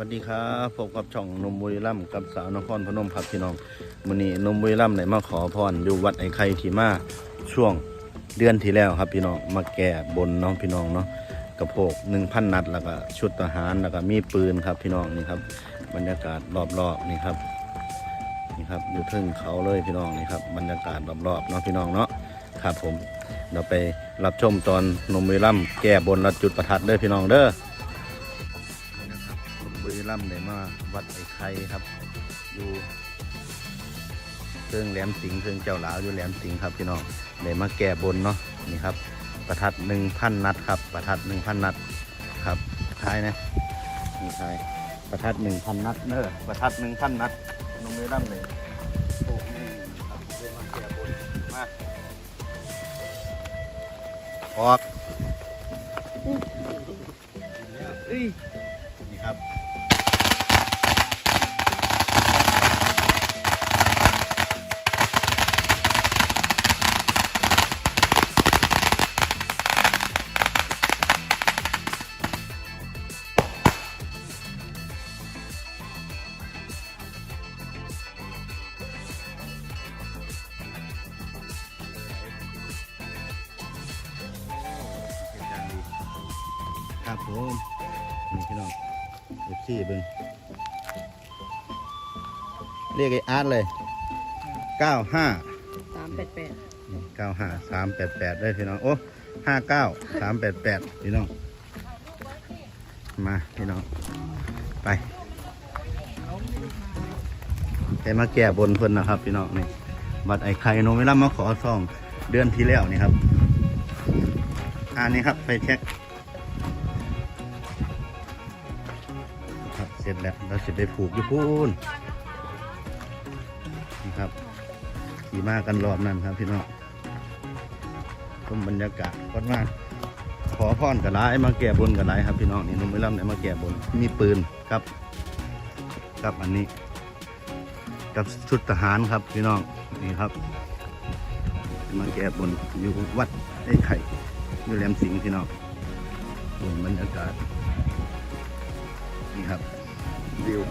วัสดีครับพบกับช่องนมบุรีรัมกับสาวนครพนมครับพี่น้องมื้อนี้นมบุรีรัมได้มาขอพรอยู่วัดไอ้ไข่ที่มาช่วงเดือนที่แล้วครับพี่น้องมาแก่บนน้องพี่น้องเนาะกระโพก1,000นัดแล้วก็ชุดทหารแล้วก็มีปืนครับพี่น้องนี่ครับ บรรยากาศรอบๆนี่ครับนี่ครับอยู่ทึ่งเขาเลยพี่น้องนี่ครับบรรยากาศรอบๆเนาะพี่น้องเนาะครับผมเราไปรับชมตอนนมบุรีรัมแก่บนรัจุดประทัดเด้อพี่น้องเด้อ ผมบุรีรัมย์ได้มาวัดไอ้ไข่ครับ อยู่เครื่องแหลมสิงเครื่องเจ้าหลาวอยู่แหลมสิงครับพี่น้องได้มาแก้บนเนาะนี่ครับ ประทัดหนึ่งพันนัดครับ ประทัดหนึ่งพันนัดครับท้ายนะนี่ท้ายประทัดหนึ่งพันนัดเนอะประทัดหนึ่งพันนัดลงบุรีรัมย์เลยโอ้นี่ครับได้มาแก้บนมาออก ครับผมนี่พี่น้องเอฟซีเบิ้ง เรียกไอ้อาร์ตเลย 95 สามแปดแปด95 388 ได้พี่น้อง โอ้59 388 พี่น้อง มาพี่น้อง ไปแต่มาแก่บนเพิ่นนะครับ พี่น้องนี่ บัดไอ้ไข่โนเวลามาขอซองเดือนที่แล้วนี่ครับ อันนี้ครับไปเช็ค ครับเสร็จแล้วเราจะไปผูกอยู่พูน นี่ครับ ขี่มากันรอบนั้นครับพี่น้องชมบรรยากาศก็มาก ขอพรกับร้ายมาแก่บนกับร้ายครับพี่น้องนี่นุ่มไม่ล่ำไหนมาแก่บน มีปืนครับครับอันนี้ กับชุดทหารครับพี่น้องนี่ครับ มาแก่บนอยู่วัดไอ้ไข่อยู่แหลมสิงห์พี่น้องชมบรรยากาศนี่ครับวิว